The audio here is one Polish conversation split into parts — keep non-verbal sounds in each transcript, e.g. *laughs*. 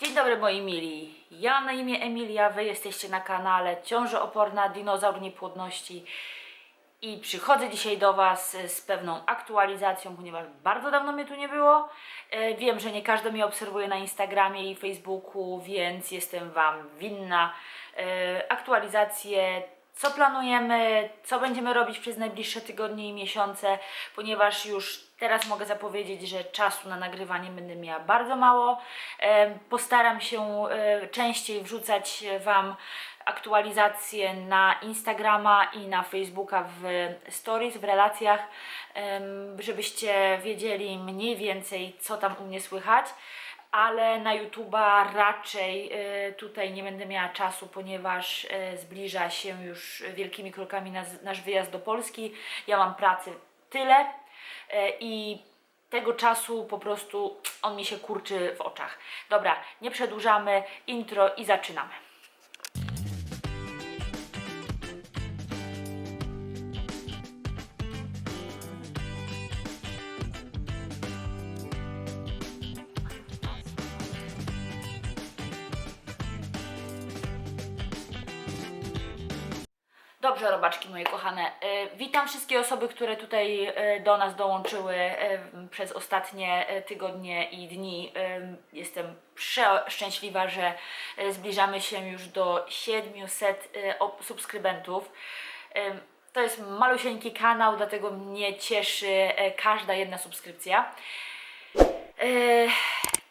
Dzień dobry moi mili. Ja na imię Emilia, wy jesteście na kanale Ciąża Oporna Dinozaur Niepłodności i przychodzę dzisiaj do Was z pewną aktualizacją, ponieważ bardzo dawno mnie tu nie było. E, Wiem, że nie każdy mnie obserwuje na Instagramie i Facebooku, więc jestem Wam winna e, aktualizację, co planujemy, co będziemy robić przez najbliższe tygodnie i miesiące, ponieważ już teraz mogę zapowiedzieć, że czasu na nagrywanie będę miała bardzo mało. E, Postaram się e, częściej wrzucać Wam aktualizacje na Instagrama i na Facebooka w stories, w relacjach, żebyście wiedzieli mniej więcej, co tam u mnie słychać. Ale na YouTube'a raczej e, tutaj nie będę miała czasu, ponieważ zbliża się już wielkimi krokami nas, nasz wyjazd do Polski. Ja mam pracy tyle i tego czasu po prostu on mi się kurczy w oczach. Dobra, nie przedłużamy, intro i zaczynamy. Dobrze, robaczki moje kochane. E, Witam wszystkie osoby, które tutaj e, do nas dołączyły e, przez ostatnie tygodnie i dni. Jestem przeszczęśliwa, że zbliżamy się już do 700 e, ob- subskrybentów. To jest malusieńki kanał, dlatego mnie cieszy każda jedna subskrypcja.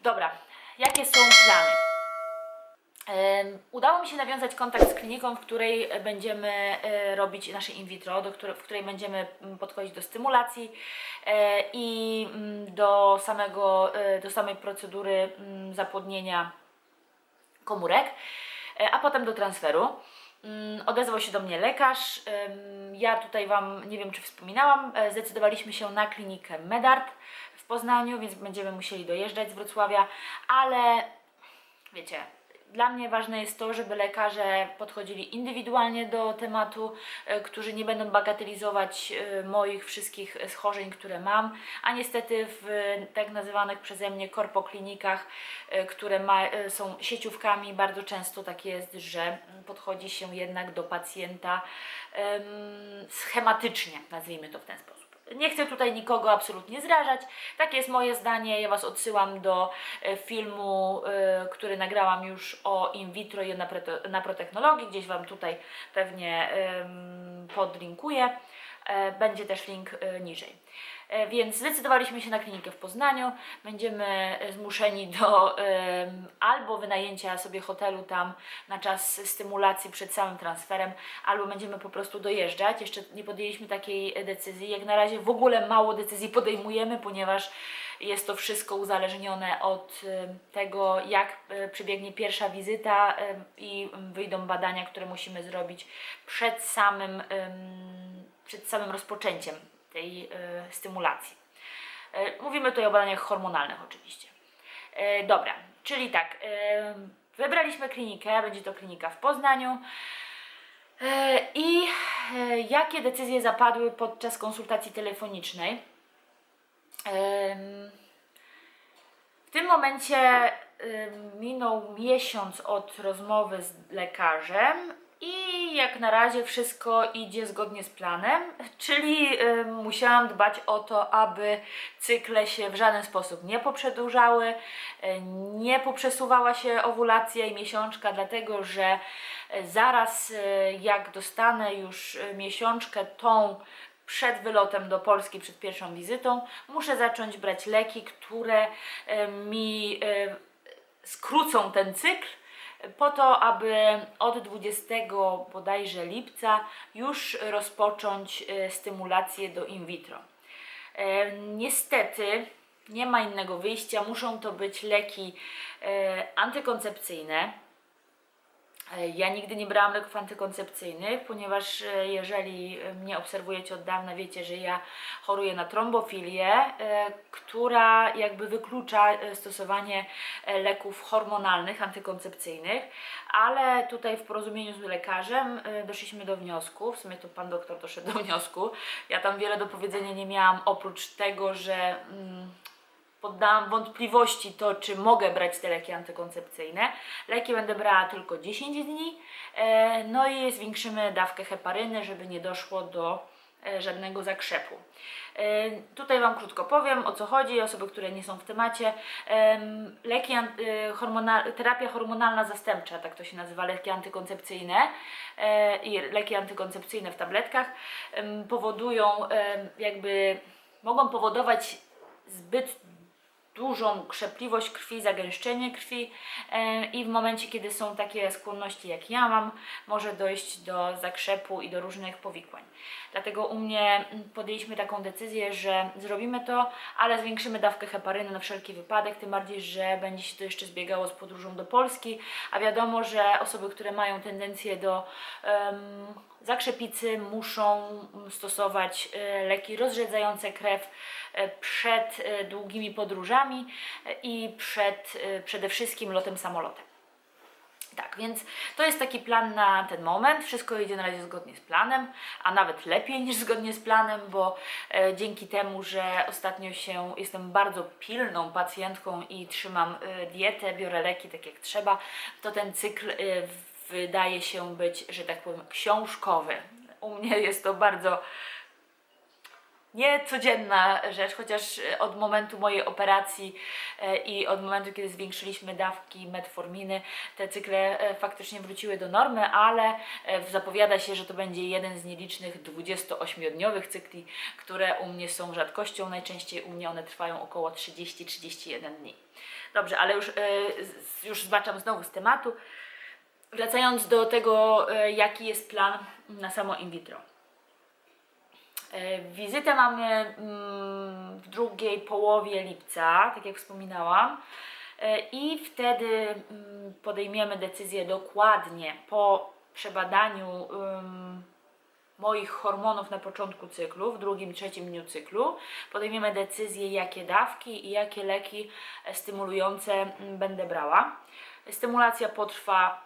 Dobra, jakie są plany? Udało mi się nawiązać kontakt z kliniką, w której będziemy e, robić nasze in vitro, do której, w której będziemy mm, podchodzić do stymulacji e, i mm, do, samego, e, do samej procedury mm, zapłodnienia komórek, a potem do transferu. Odezwał się do mnie lekarz. Ja tutaj Wam, nie wiem czy wspominałam, zdecydowaliśmy się na klinikę Medart w Poznaniu, więc będziemy musieli dojeżdżać z Wrocławia, ale wiecie, dla mnie ważne jest to, żeby lekarze podchodzili indywidualnie do tematu, e, którzy nie będą bagatelizować e, moich wszystkich schorzeń, które mam, a niestety w tak nazywanych przeze mnie korpoklinikach, e, które ma, są sieciówkami, bardzo często tak jest, że podchodzi się jednak do pacjenta em, schematycznie, nazwijmy to w ten sposób. Nie chcę tutaj nikogo absolutnie zrażać. Takie jest moje zdanie. Ja Was odsyłam do e, filmu, e, który nagrałam już o in vitro i naprote- naprotechnologii. Gdzieś Wam tutaj pewnie podlinkuję. E, Będzie też link niżej. E, Więc zdecydowaliśmy się na klinikę w Poznaniu. Będziemy e, zmuszeni do albo wynajęcia sobie hotelu tam na czas stymulacji przed samym transferem, albo będziemy po prostu dojeżdżać. Jeszcze nie podjęliśmy takiej e, decyzji. Jak na razie w ogóle mało decyzji podejmujemy, ponieważ jest to wszystko uzależnione od tego, jak przebiegnie pierwsza wizyta i wyjdą badania, które musimy zrobić przed samym, przed samym rozpoczęciem tej e, stymulacji. E, Mówimy tutaj o badaniach hormonalnych oczywiście. E, Dobra, czyli tak, wybraliśmy klinikę, będzie to klinika w Poznaniu. I jakie decyzje zapadły podczas konsultacji telefonicznej? W tym momencie minął miesiąc od rozmowy z lekarzem i jak na razie wszystko idzie zgodnie z planem, czyli em, musiałam dbać o to, aby cykle się w żaden sposób nie poprzedłużały, e, nie poprzesuwała się owulacja i miesiączka, dlatego że e, zaraz e, jak dostanę już e, miesiączkę tą przed wylotem do Polski, przed pierwszą wizytą, muszę zacząć brać leki, które e, mi skrócą ten cykl, po to, aby od 20 bodajże lipca już rozpocząć e, stymulację do in vitro. E, Niestety nie ma innego wyjścia, muszą to być leki e, antykoncepcyjne. E, Ja nigdy nie brałam leków antykoncepcyjnych, ponieważ e, jeżeli mnie obserwujecie od dawna, wiecie, że ja choruję na trombofilię, e, która jakby wyklucza stosowanie leków hormonalnych, antykoncepcyjnych, ale tutaj w porozumieniu z lekarzem doszliśmy do wniosku, w sumie to pan doktor doszedł do wniosku, ja tam wiele do powiedzenia nie miałam, oprócz tego, że mm, poddałam wątpliwości to, czy mogę brać te leki antykoncepcyjne. Leki będę brała tylko 10 dni, e, no i zwiększymy dawkę heparyny, żeby nie doszło do e, żadnego zakrzepu. E, Tutaj Wam krótko powiem o co chodzi, osoby, które nie są w temacie. Em, Leki, hormonal, terapia hormonalna zastępcza, tak to się nazywa, leki antykoncepcyjne i leki antykoncepcyjne w tabletkach powodują jakby, mogą powodować zbyt dużą krzepliwość krwi, zagęszczenie krwi e, i w momencie, kiedy są takie skłonności jak ja mam, może dojść do zakrzepu i do różnych powikłań. Dlatego u mnie podjęliśmy taką decyzję, że zrobimy to, ale zwiększymy dawkę heparyny na wszelki wypadek, tym bardziej, że będzie się to jeszcze zbiegało z podróżą do Polski, a wiadomo, że osoby, które mają tendencję do em, zakrzepicy muszą stosować e, leki rozrzedzające krew przed e, długimi podróżami e, i przed e, przede wszystkim lotem samolotem. Tak, więc to jest taki plan na ten moment. Wszystko idzie na razie zgodnie z planem, a nawet lepiej niż zgodnie z planem, bo e, dzięki temu, że ostatnio się jestem bardzo pilną pacjentką i trzymam e, dietę, biorę leki tak jak trzeba, to ten cykl e, wydaje się być, że tak powiem, książkowy. U mnie jest to bardzo niecodzienna rzecz, chociaż e, od momentu mojej operacji e, i od momentu, kiedy zwiększyliśmy dawki metforminy, te cykle e, faktycznie wróciły do normy, ale zapowiada się, że to będzie jeden z nielicznych 28-dniowych cykli, które u mnie są rzadkością. Najczęściej u mnie one trwają około 30-31 dni. Dobrze, ale już, już zbaczam znowu z tematu. Wracając do tego, jaki jest plan na samo in vitro. E, Wizytę mamy mm, w drugiej połowie lipca, tak jak wspominałam. E, I wtedy mm, podejmiemy decyzję dokładnie po przebadaniu ym, moich hormonów na początku cyklu, w drugim, trzecim dniu cyklu. Podejmiemy decyzję, jakie dawki i jakie leki stymulujące mm, będę brała. Stymulacja potrwa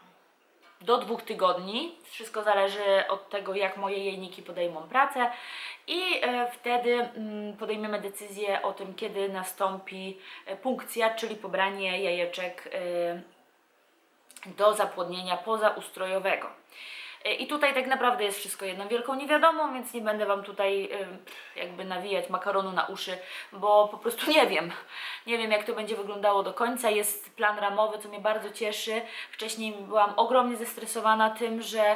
do dwóch tygodni. Wszystko zależy od tego, jak moje jajniki podejmą pracę, i e, wtedy mm, podejmiemy decyzję o tym, kiedy nastąpi e, punkcja, czyli pobranie jajeczek e, do zapłodnienia pozaustrojowego. E, I tutaj tak naprawdę jest wszystko jedną wielką niewiadomą, więc nie będę Wam tutaj e, jakby nawijać makaronu na uszy, bo po prostu nie wiem. Nie wiem, jak to będzie wyglądało do końca. Jest plan ramowy, co mnie bardzo cieszy. Wcześniej byłam ogromnie zestresowana tym, że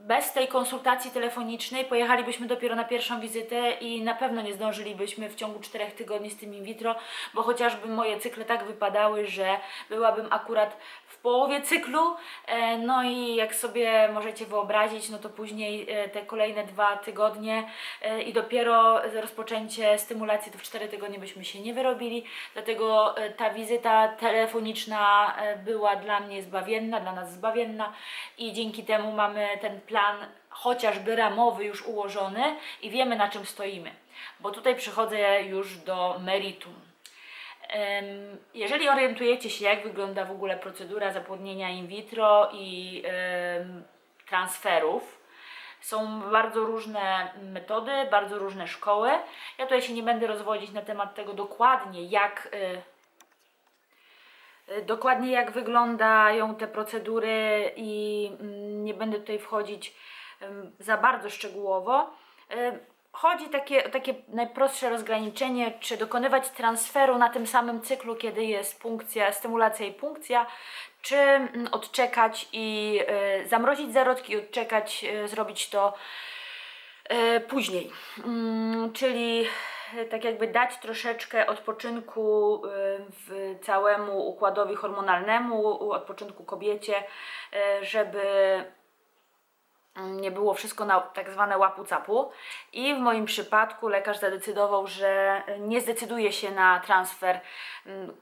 bez tej konsultacji telefonicznej pojechalibyśmy dopiero na pierwszą wizytę i na pewno nie zdążylibyśmy w ciągu czterech tygodni z tym in vitro, bo chociażby moje cykle tak wypadały, że byłabym akurat połowie cyklu, e, no i jak sobie możecie wyobrazić, no to później e, te kolejne dwa tygodnie e, i dopiero rozpoczęcie stymulacji to w cztery tygodnie byśmy się nie wyrobili, dlatego ta wizyta telefoniczna była dla mnie zbawienna, dla nas zbawienna i dzięki temu mamy ten plan chociażby ramowy już ułożony i wiemy na czym stoimy. Bo tutaj przychodzę już do meritum. Jeżeli orientujecie się, jak wygląda w ogóle procedura zapłodnienia in vitro i transferów, są bardzo różne metody, bardzo różne szkoły. Ja tutaj się nie będę rozwodzić na temat tego dokładnie, jak y, y, dokładnie jak wyglądają te procedury i mm, nie będę tutaj wchodzić za bardzo szczegółowo. Chodzi takie, takie najprostsze rozgraniczenie, czy dokonywać transferu na tym samym cyklu, kiedy jest punkcja, stymulacja i punkcja, czy mm, odczekać i y, zamrozić zarodki i odczekać, y, zrobić to e, później. Mm, czyli tak jakby dać troszeczkę odpoczynku w całemu układowi hormonalnemu, odpoczynku kobiecie, żeby nie było wszystko na tak zwane łapu-capu. I w moim przypadku lekarz zadecydował, że nie zdecyduje się na transfer mm,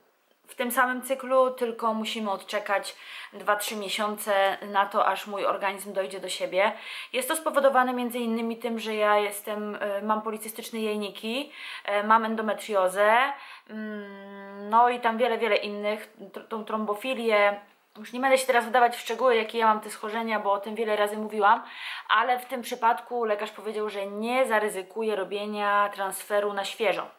w tym samym cyklu, tylko musimy odczekać 2-3 miesiące na to, aż mój organizm dojdzie do siebie. Jest to spowodowane między innymi tym, że ja jestem, y, mam policystyczne jajniki, y, mam endometriozę, mm, no i tam wiele, wiele innych, tą trombofilię. Już nie będę się teraz wdawać w szczegóły, jakie ja mam te schorzenia, bo o tym wiele razy mówiłam, ale w tym przypadku lekarz powiedział, że nie zaryzykuje robienia transferu na świeżo.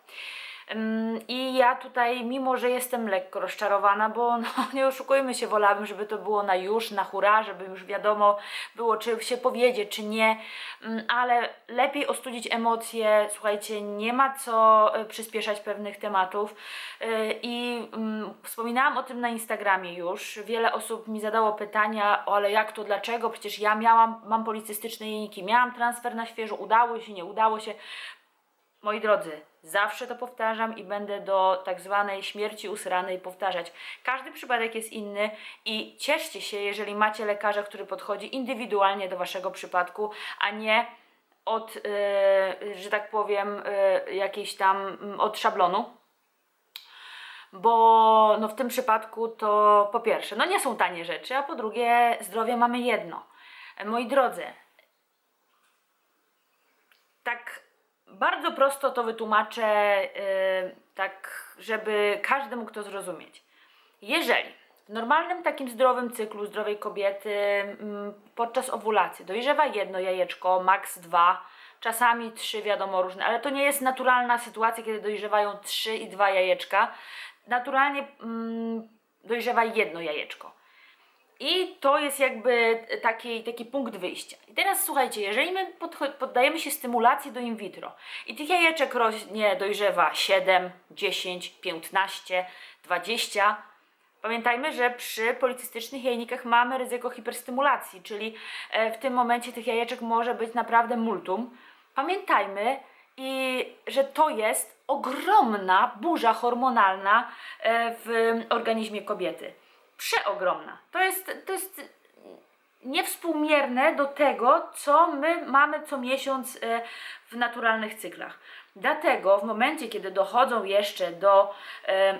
I ja tutaj, mimo że jestem lekko rozczarowana, bo *laughs* no, nie oszukujmy się, wolałabym, żeby to było na już, na hura, żeby już wiadomo było, czy się powiedzie, czy nie, Ym, ale lepiej ostudzić emocje. Słuchajcie, nie ma co y, przyspieszać pewnych tematów. Y, I ym, wspominałam o tym na Instagramie już. Wiele osób mi zadało pytania, ale jak to, dlaczego? Przecież ja miałam, mam policystyczne jajniki, miałam transfer na świeżo, udało się, nie udało się. Moi drodzy, zawsze to powtarzam i będę do tak zwanej śmierci usranej powtarzać. Każdy przypadek jest inny i cieszcie się, jeżeli macie lekarza, który podchodzi indywidualnie do waszego przypadku, a nie od, yy, że tak powiem, yy, jakiejś tam, mm, od szablonu. Bo no w tym przypadku to po pierwsze, no nie są tanie rzeczy, a po drugie zdrowie mamy jedno. Moi drodzy, tak bardzo prosto to wytłumaczę, yy, tak żeby każdy mógł to zrozumieć. Jeżeli w normalnym takim zdrowym cyklu zdrowej kobiety mm, podczas owulacji dojrzewa jedno jajeczko, maks dwa, czasami trzy, wiadomo różne, ale to nie jest naturalna sytuacja, kiedy dojrzewają trzy i dwa jajeczka. Naturalnie mm, dojrzewa jedno jajeczko. I to jest jakby taki, taki punkt wyjścia. I teraz słuchajcie, jeżeli my poddajemy się stymulacji do in vitro i tych jajeczek rośnie, dojrzewa 7, 10, 15, 20, pamiętajmy, że przy policystycznych jajnikach mamy ryzyko hiperstymulacji, czyli e, w tym momencie tych jajeczek może być naprawdę multum. Pamiętajmy, i że to jest ogromna burza hormonalna e, w organizmie kobiety przeogromna. To jest, to jest niewspółmierne do tego, co my mamy co miesiąc e, w naturalnych cyklach. Dlatego w momencie, kiedy dochodzą jeszcze do e,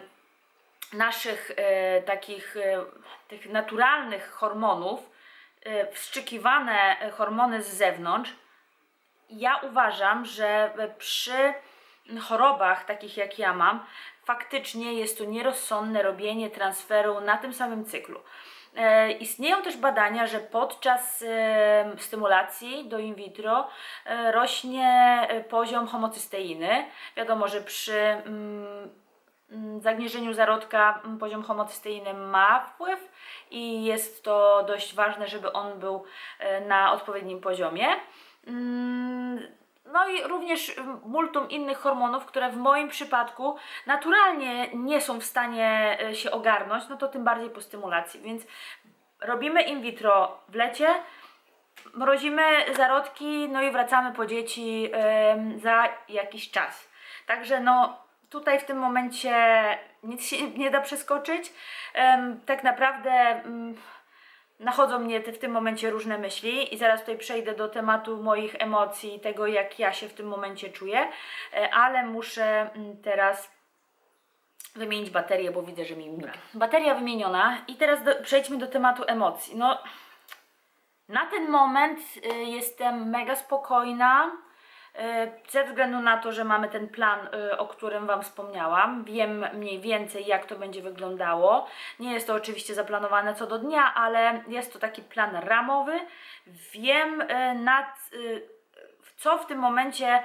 naszych e, takich tych naturalnych hormonów, wstrzykiwane hormony z zewnątrz, ja uważam, że przy chorobach takich jak ja mam, faktycznie jest to nierozsądne robienie transferu na tym samym cyklu. E, istnieją też badania, że podczas e, stymulacji do in vitro e, rośnie poziom homocysteiny. Wiadomo, że przy mm, mm, zagnieżeniu zarodka mm, poziom homocysteiny ma wpływ i jest to dość ważne, żeby on był na odpowiednim poziomie. Mm, No i również mm, multum innych hormonów, które w moim przypadku naturalnie nie są w stanie e, się ogarnąć, no to tym bardziej po stymulacji. Więc robimy in vitro w lecie, mrozimy zarodki, no i wracamy po dzieci em, za jakiś czas. Także no tutaj w tym momencie nic się nie da przeskoczyć. Em, tak naprawdę mm, nachodzą mnie te, w tym momencie różne myśli i zaraz tutaj przejdę do tematu moich emocji, tego jak ja się w tym momencie czuję, e, ale muszę mm, teraz wymienić baterię, bo widzę, że mi miga. Bateria wymieniona i teraz do, przejdźmy do tematu emocji. No, na ten moment y, jestem mega spokojna. Y, Ze względu na to, że mamy ten plan, y, o którym Wam wspomniałam, wiem mniej więcej, jak to będzie wyglądało. Nie jest to oczywiście zaplanowane co do dnia, ale jest to taki plan ramowy. Wiem, y, nad, co w tym momencie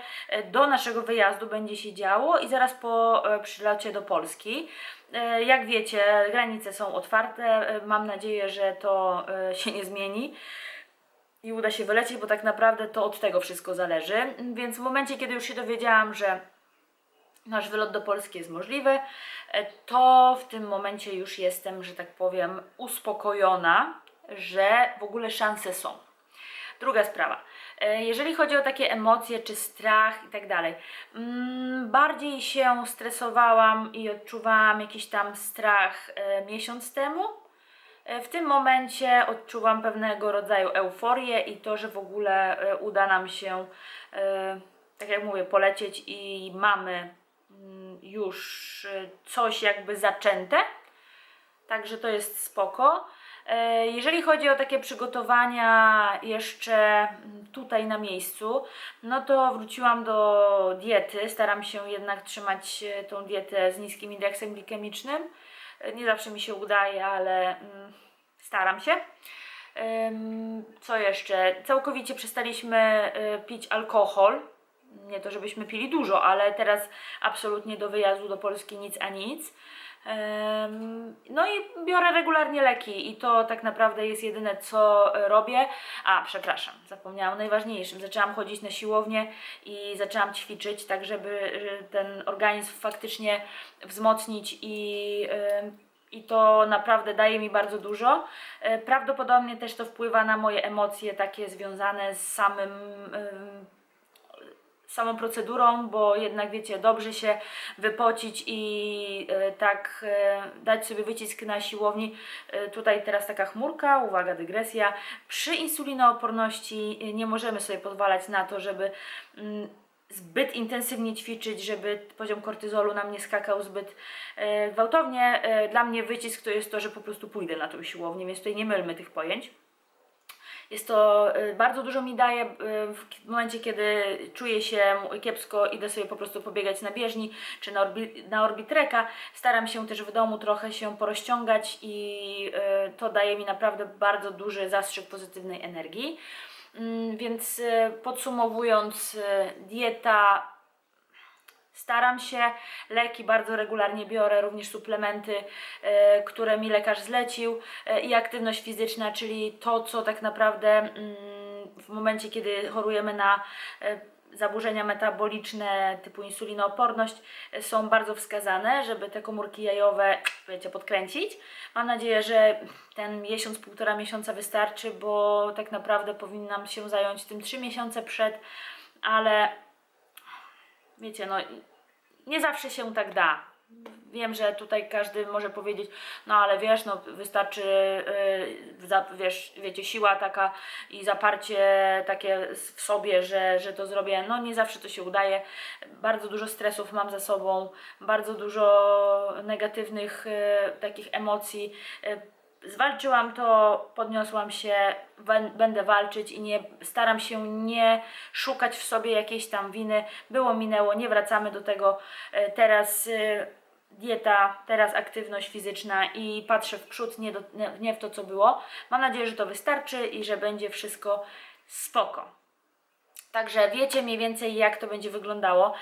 do naszego wyjazdu będzie się działo i zaraz po przylocie do Polski. Jak wiecie, granice są otwarte. Mam nadzieję, że to się nie zmieni i uda się wylecieć, bo tak naprawdę to od tego wszystko zależy. Więc w momencie, kiedy już się dowiedziałam, że nasz wylot do Polski jest możliwy, e, to w tym momencie już jestem, że tak powiem, uspokojona, że w ogóle szanse są. Druga sprawa. E, Jeżeli chodzi o takie emocje czy strach i tak dalej, mm, bardziej się stresowałam i odczuwałam jakiś tam strach e, miesiąc temu. E, W tym momencie odczuwam pewnego rodzaju euforię i to, że w ogóle e, uda nam się, e, tak jak mówię, polecieć i mamy mm, już coś jakby zaczęte. Także to jest spoko. Jeżeli chodzi o takie przygotowania jeszcze mm, tutaj na miejscu, no to wróciłam do diety. Staram się jednak trzymać tą dietę z niskim indeksem glikemicznym. Nie zawsze mi się udaje, ale mm, staram się. Co jeszcze? Całkowicie przestaliśmy e, pić alkohol. nie to żebyśmy pili dużo, ale teraz absolutnie do wyjazdu do Polski nic a nic. No i biorę regularnie leki i to tak naprawdę jest jedyne co robię. A, przepraszam, zapomniałam o najważniejszym. Zaczęłam chodzić na siłownię i zaczęłam ćwiczyć, tak żeby że ten organizm faktycznie wzmocnić i, i to naprawdę daje mi bardzo dużo. E, Prawdopodobnie też to wpływa na moje emocje takie związane z samym samą procedurą, bo jednak wiecie, dobrze się wypocić i e, tak e, dać sobie wycisk na siłowni. E, tutaj teraz taka chmurka, uwaga, dygresja. Przy insulinooporności nie możemy sobie pozwalać na to, żeby mm, zbyt intensywnie ćwiczyć, żeby poziom kortyzolu nam nie skakał zbyt gwałtownie. Dla mnie wycisk to jest to, że po prostu pójdę na tą siłownię, więc tutaj nie mylmy tych pojęć. Jest to y, bardzo dużo mi daje y, w momencie, kiedy czuję się kiepsko, idę sobie po prostu pobiegać na bieżni czy na, orbi, na orbitreka. Staram się też w domu trochę się porozciągać i y, to daje mi naprawdę bardzo duży zastrzyk pozytywnej energii. Mm, Więc podsumowując, dieta Staram się, leki bardzo regularnie biorę, również suplementy, e, które mi lekarz zlecił e, i aktywność fizyczna, czyli to, co tak naprawdę mm, w momencie, kiedy chorujemy na e, zaburzenia metaboliczne typu insulinooporność, są bardzo wskazane, żeby te komórki jajowe, wiecie, podkręcić. Mam nadzieję, że ten miesiąc, półtora miesiąca wystarczy, bo tak naprawdę powinnam się zająć tym trzy miesiące przed, ale wiecie, no nie zawsze się tak da. Wiem, że tutaj każdy może powiedzieć, no ale wiesz, no wystarczy, yy, za, wiesz, wiecie, siła taka i zaparcie takie w sobie, że, że to zrobię. No nie zawsze to się udaje. Bardzo dużo stresów mam za sobą, bardzo dużo negatywnych yy, takich emocji. Yy, zwalczyłam to, podniosłam się, bę- będę walczyć i nie staram się nie szukać w sobie jakiejś tam winy. Było, minęło, nie wracamy do tego. E, Teraz e, dieta, teraz aktywność fizyczna i patrzę w przód, nie, do, nie w to, co było. Mam nadzieję, że to wystarczy i że będzie wszystko spoko. Także wiecie mniej więcej, jak to będzie wyglądało.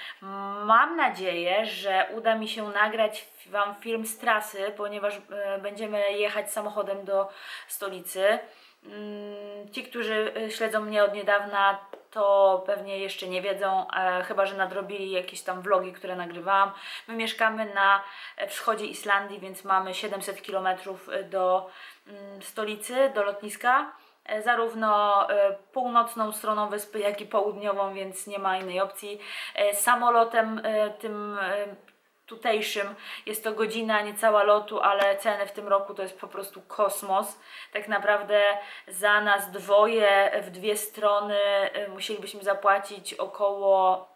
Mam nadzieję, że uda mi się nagrać Wam film z trasy, ponieważ e, będziemy jechać samochodem do stolicy. Mm, Ci, którzy e, śledzą mnie od niedawna, to pewnie jeszcze nie wiedzą, e, chyba że nadrobili jakieś tam vlogi, które nagrywałam. My mieszkamy na wschodzie Islandii, więc mamy 700 km do mm, stolicy, do lotniska zarówno e, północną stroną wyspy, jak i południową, więc nie ma innej opcji. E, Samolotem e, tym e, tutejszym jest to godzina niecała lotu, ale ceny w tym roku to jest po prostu kosmos. Tak naprawdę za nas dwoje w dwie strony e, musielibyśmy zapłacić około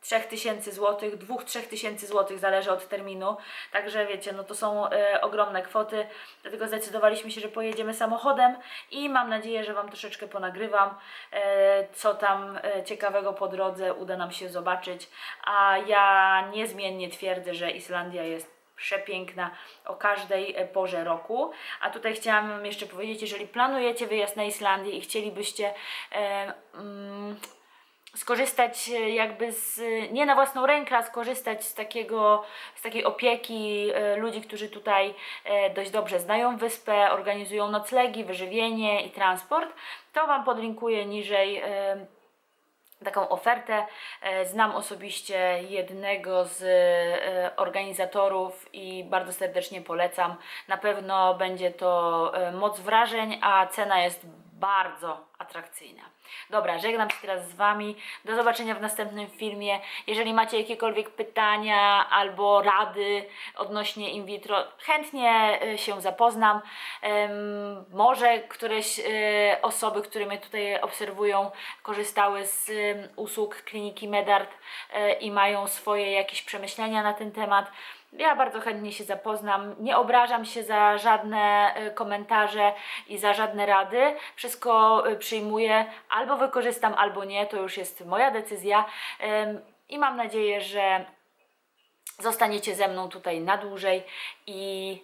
3000 zł, 2-3 tysięcy złotych, zależy od terminu. Także wiecie, no to są e, ogromne kwoty, dlatego zdecydowaliśmy się, że pojedziemy samochodem i mam nadzieję, że Wam troszeczkę ponagrywam, e, co tam e, ciekawego po drodze uda nam się zobaczyć. A ja niezmiennie twierdzę, że Islandia jest przepiękna o każdej porze roku. A tutaj chciałam jeszcze powiedzieć, jeżeli planujecie wyjazd na Islandię i chcielibyście mm, skorzystać e, jakby z, nie na własną rękę, a skorzystać z takiego, z takiej opieki e, ludzi, którzy tutaj e, dość dobrze znają wyspę, organizują noclegi, wyżywienie i transport, to Wam podlinkuję niżej taką ofertę. Znam osobiście jednego z organizatorów i bardzo serdecznie polecam. Na pewno będzie to moc wrażeń, a cena jest bardzo atrakcyjna. Dobra, żegnam się teraz z Wami. Do zobaczenia w następnym filmie. Jeżeli macie jakiekolwiek pytania albo rady odnośnie in vitro, chętnie e, się zapoznam. Może któreś e, osoby, które mnie tutaj obserwują, korzystały z usług kliniki Medart e, i mają swoje jakieś przemyślenia na ten temat. Ja bardzo chętnie się zapoznam. Nie obrażam się za żadne e, komentarze i za żadne rady. Wszystko e, przyjmuję, albo wykorzystam, albo nie. To już jest moja decyzja. I mam nadzieję, że zostaniecie ze mną tutaj na dłużej i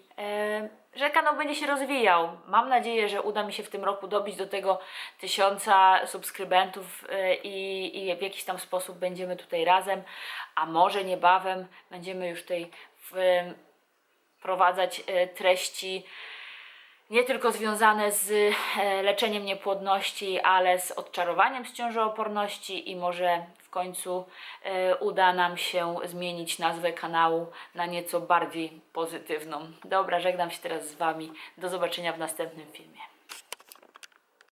że kanał będzie się rozwijał. Mam nadzieję, że uda mi się w tym roku dobić do tego tysiąca subskrybentów e, i, i w jakiś tam sposób będziemy tutaj razem, a może niebawem będziemy już w, wprowadzać e, treści nie tylko związane z e, leczeniem niepłodności, ale z odczarowaniem z ciążooporności i może w końcu e, uda nam się zmienić nazwę kanału na nieco bardziej pozytywną. Dobra, żegnam się teraz z Wami. Do zobaczenia w następnym filmie.